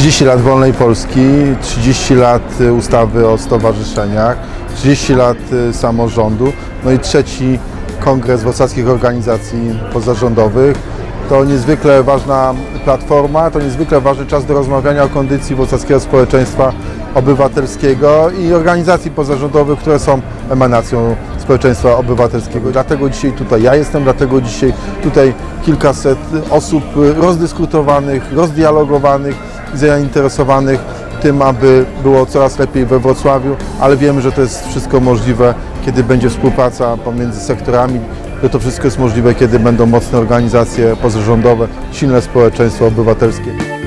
30 lat wolnej Polski, 30 lat y, ustawy o stowarzyszeniach, 30 lat y, samorządu, no i trzeci kongres wrocławskich organizacji pozarządowych. To niezwykle ważna platforma, to niezwykle ważny czas do rozmawiania o kondycji wrocławskiego społeczeństwa obywatelskiego i organizacji pozarządowych, które są emanacją społeczeństwa obywatelskiego. Dlatego dzisiaj tutaj ja jestem, dlatego dzisiaj tutaj kilkaset osób rozdyskutowanych, rozdialogowanych zainteresowanych tym, aby było coraz lepiej we Wrocławiu, ale wiemy, że to jest wszystko możliwe, kiedy będzie współpraca pomiędzy sektorami, że to wszystko jest możliwe, kiedy będą mocne organizacje pozarządowe, silne społeczeństwo obywatelskie.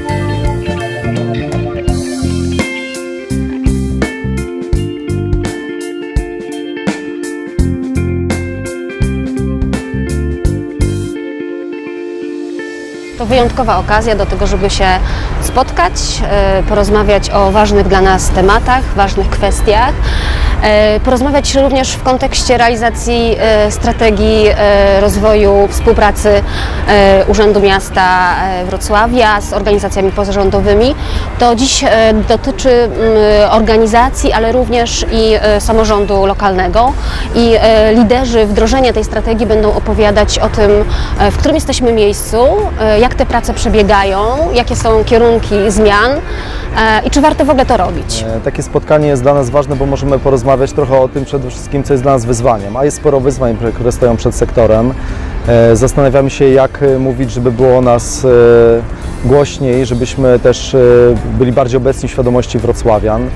To wyjątkowa okazja do tego, żeby się spotkać, e, porozmawiać o ważnych dla nas tematach, ważnych kwestiach. e, Porozmawiać również w kontekście realizacji e, strategii rozwoju współpracy Urzędu Miasta Wrocławia z organizacjami pozarządowymi. To dziś dotyczy mm, organizacji, ale również i samorządu lokalnego i liderzy wdrożenia tej strategii będą opowiadać o tym, w którym jesteśmy miejscu, e, jak te prace przebiegają, jakie są kierunki zmian e, i czy warto w ogóle to robić. E, Takie spotkanie jest dla nas ważne, bo możemy porozmawiać trochę o tym przede wszystkim, co jest dla nas wyzwaniem. A jest sporo wyzwań, które stoją przed sektorem. E, Zastanawiamy się, jak mówić, żeby było o nas głośniej, żebyśmy też byli bardziej obecni w świadomości wrocławian.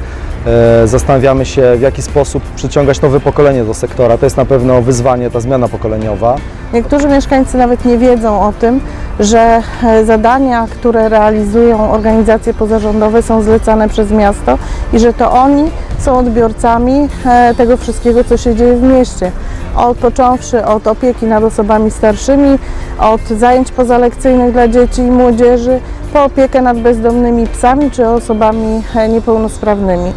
Zastanawiamy się, w jaki sposób przyciągać nowe pokolenie do sektora. To jest na pewno wyzwanie, ta zmiana pokoleniowa. Niektórzy mieszkańcy nawet nie wiedzą o tym, że e, zadania, które realizują organizacje pozarządowe są zlecane przez miasto i że to oni są odbiorcami e, tego wszystkiego, co się dzieje w mieście. Od, począwszy od opieki nad osobami starszymi, od zajęć pozalekcyjnych dla dzieci i młodzieży, po opiekę nad bezdomnymi psami czy osobami e, niepełnosprawnymi.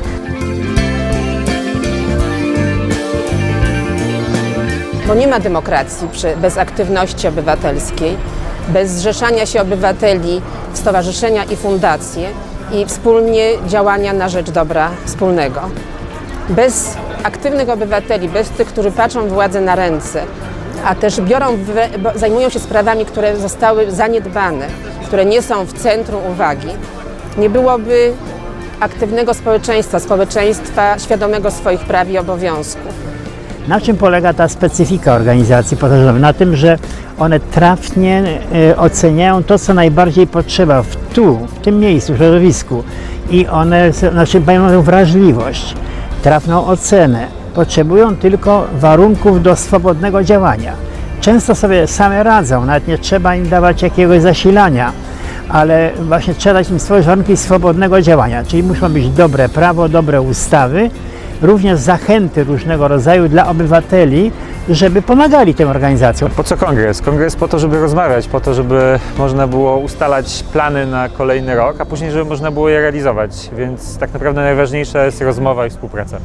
Bo nie ma demokracji bez aktywności obywatelskiej, bez zrzeszania się obywateli w stowarzyszenia i fundacje i wspólnie działania na rzecz dobra wspólnego. Bez aktywnych obywateli, bez tych, którzy patrzą władzę na ręce, a też biorą, zajmują się sprawami, które zostały zaniedbane, które nie są w centrum uwagi, nie byłoby aktywnego społeczeństwa, społeczeństwa świadomego swoich praw i obowiązków. Na czym polega ta specyfika organizacji pozarządowych? Na tym, że one trafnie e, oceniają to, co najbardziej potrzeba w tu, w tym miejscu, w środowisku i one znaczy, mają wrażliwość, trafną ocenę. Potrzebują tylko warunków do swobodnego działania. Często sobie same radzą, nawet nie trzeba im dawać jakiegoś zasilania, ale właśnie trzeba dać im stworzyć warunki swobodnego działania, czyli muszą być dobre prawo, dobre ustawy, również zachęty różnego rodzaju dla obywateli, żeby pomagali tym organizacjom. Po co kongres? Kongres po to, żeby rozmawiać, po to, żeby można było ustalać plany na kolejny rok, a później, żeby można było je realizować. Więc tak naprawdę najważniejsza jest rozmowa i współpraca.